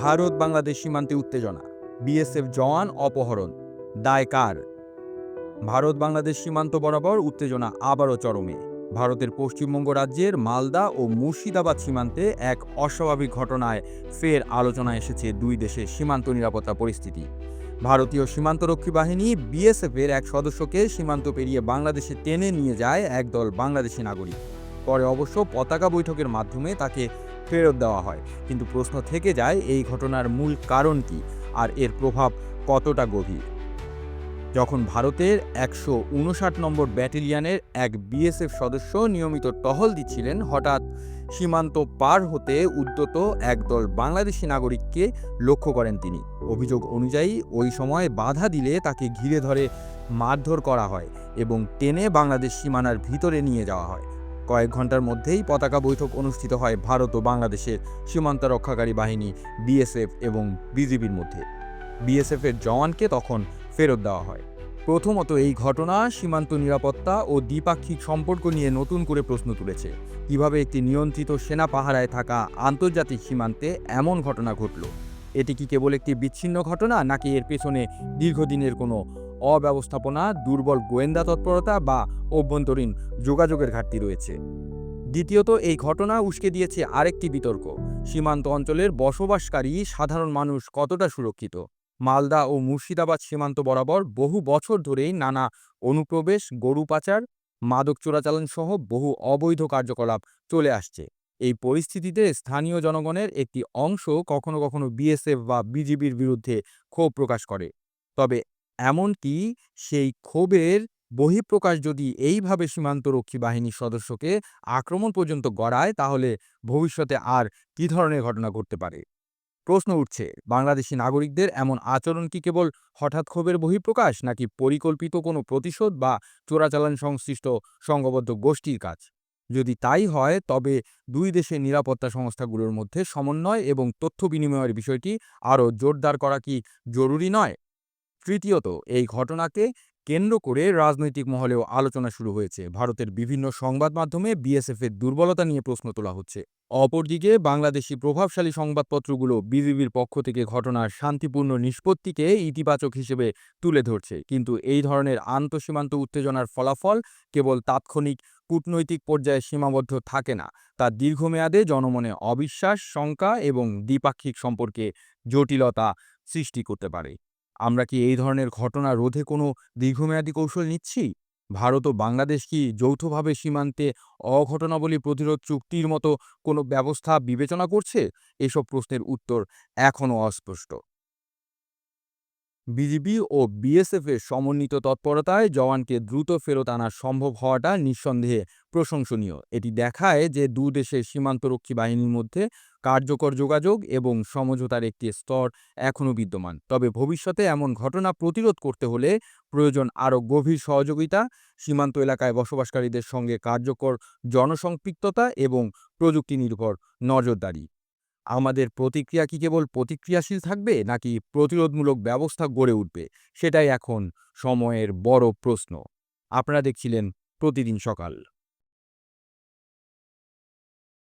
ভারত বাংলাদেশ সীমান্তে উত্তেজনা। বিএসএফ জওয়ান অপহরণ। দায় কার? ভারত বাংলাদেশ সীমান্ত বরাবর উত্তেজনা আবারও চরমে। ভারতের পশ্চিমবঙ্গ রাজ্যের মালদা ও মুর্শিদাবাদ সীমান্তে এক অস্বাভাবিক ঘটনায় ফের আলোচনায় এসেছে দুই দেশের সীমান্ত নিরাপত্তা পরিস্থিতি। ভারতীয় সীমান্তরক্ষী বাহিনী বিএসএফের এক সদস্যকে সীমান্ত পেরিয়ে বাংলাদেশে টেনে নিয়ে যায় একদল বাংলাদেশি নাগরিক। পরে অবশ্য পতাকা বৈঠকের মাধ্যমে তাকে ফেরত দেওয়া হয়। কিন্তু প্রশ্ন থেকে যায় এই ঘটনার মূল কারণ কি আর এর প্রভাব কতটা গভীর? যখন ভারতের একশো উনষাট নম্বর ব্যাটালিয়নের এক বিএসএফ সদস্য নিয়মিত টহল দিচ্ছিলেন, হঠাৎ সীমান্ত পার হতে উদ্যত একদল বাংলাদেশি নাগরিককে লক্ষ্য করেন তিনি। অভিযোগ অনুযায়ী ওই সময় বাধা দিলে তাকে ঘিরে ধরে মারধর করা হয় এবং টেনে বাংলাদেশ সীমানার ভিতরে নিয়ে যাওয়া হয়। কয়েক ঘণ্টার মধ্যেই পতাকা বৈঠক অনুষ্ঠিত হয় ভারত ও বাংলাদেশের সীমান্ত রক্ষাকারী বাহিনী, বিএসএফ এবং বিজিবির মধ্যে। বিএসএফের জওয়ানকে তখন ফেরত দেওয়া হয়। প্রথমত এই ঘটনা সীমান্ত নিরাপত্তা ও দ্বিপাক্ষিক সম্পর্ক নিয়ে নতুন করে প্রশ্ন তুলেছে। কীভাবে একটি নিয়ন্ত্রিত সেনা পাহারায় থাকা আন্তর্জাতিক সীমান্তে এমন ঘটনা ঘটল? এটি কি কেবল একটি বিচ্ছিন্ন ঘটনা নাকি এর পেছনে দীর্ঘদিনের কোনো অব্যবস্থাপনা, দুর্বল গোয়েন্দা তৎপরতা বা অভ্যন্তরীণ যোগাযোগের ঘাটতি রয়েছে। দ্বিতীয়ত, এই ঘটনা উস্কে দিয়েছে আরেকটি বিতর্ক। সীমান্ত অঞ্চলের বসবাসকারী সাধারণ মানুষ কতটা সুরক্ষিত? মালদা ও মুর্শিদাবাদ সীমান্ত বরাবর বহু বছর ধরেই নানা অনুপ্রবেশ, গরু পাচার, মাদক চোরাচালান সহ বহু অবৈধ কার্যকলাপ চলে আসছে। এই পরিস্থিতিতে স্থানীয় জনগণের একটি অংশ কখনো কখনো বিএসএফ বা বিজিবির বিরুদ্ধে ক্ষোভ প্রকাশ করে। তবে এমনকি সেই ক্ষোভের বহিঃপ্রকাশ যদি এইভাবে সীমান্তরক্ষী বাহিনীর সদস্যকে আক্রমণ পর্যন্ত গড়ায়, তাহলে ভবিষ্যতে আর কী ধরনের ঘটনা ঘটতে পারে? প্রশ্ন উঠছে, বাংলাদেশি নাগরিকদের এমন আচরণ কি কেবল হঠাৎ ক্ষোভের বহিঃপ্রকাশ, নাকি পরিকল্পিত কোনো প্রতিশোধ বা চোরাচালান সংশ্লিষ্ট সংঘবদ্ধ গোষ্ঠীর কাজ? যদি তাই হয়, তবে দুই দেশের নিরাপত্তা সংস্থাগুলোর মধ্যে সমন্বয় এবং তথ্য বিনিময়ের বিষয়টি আরও জোরদার করা কি জরুরি নয়? তৃতীয়ত, এই ঘটনাকে কেন্দ্র করে রাজনৈতিক মহলেও আলোচনা শুরু হয়েছে। ভারতের বিভিন্ন সংবাদ মাধ্যমে বিএসএফের দুর্বলতা নিয়ে প্রশ্ন তোলা হচ্ছে। অপরদিকে, বাংলাদেশি প্রভাবশালী সংবাদপত্রগুলো বিজিবির পক্ষ থেকে ঘটনার শান্তিপূর্ণ নিষ্পত্তিকে ইতিবাচক হিসেবে তুলে ধরছে। কিন্তু এই ধরনের আন্তঃসীমান্ত উত্তেজনার ফলাফল কেবল তাৎক্ষণিক কূটনৈতিক পর্যায়ে সীমাবদ্ধ থাকে না। তা দীর্ঘমেয়াদে জনমনে অবিশ্বাস, শঙ্কা এবং দ্বিপাক্ষিক সম্পর্কে জটিলতা সৃষ্টি করতে পারে। আমরা কি এই ধরনের ঘটনা রোধে কোনো দীর্ঘমেয়াদী কৌশল নিচ্ছি? ভারত ও বাংলাদেশ কি যৌথভাবে সীমান্তে অঘটনাবলী প্রতিরোধ চুক্তির মতো কোনো ব্যবস্থা বিবেচনা করছে? এসব প্রশ্নের উত্তর এখনও অস্পষ্ট। বিজিবি ও বিএসএফের সমন্বিত তৎপরতায় জওয়ানকে দ্রুত ফেরত আনা সম্ভব হওয়াটা নিঃসন্দেহে প্রশংসনীয়। এটি দেখায় যে দু দেশের সীমান্তরক্ষী বাহিনীর মধ্যে কার্যকর যোগাযোগ এবং সমঝোতার একটি স্তর এখনও বিদ্যমান। তবে ভবিষ্যতে এমন ঘটনা প্রতিরোধ করতে হলে প্রয়োজন আরও গভীর সহযোগিতা, সীমান্ত এলাকায় বসবাসকারীদের সঙ্গে কার্যকর জনসম্পৃক্ততা এবং প্রযুক্তি নির্ভর নজরদারি। আমাদের প্রতিক্রিয়া কি কেবল প্রতিক্রিয়াশীল থাকবে, নাকি প্রতিরোধমূলক ব্যবস্থা গড়ে উঠবে? সেটাই এখন সময়ের বড় প্রশ্ন। আপনারা দেখছিলেন প্রতিদিন সকাল।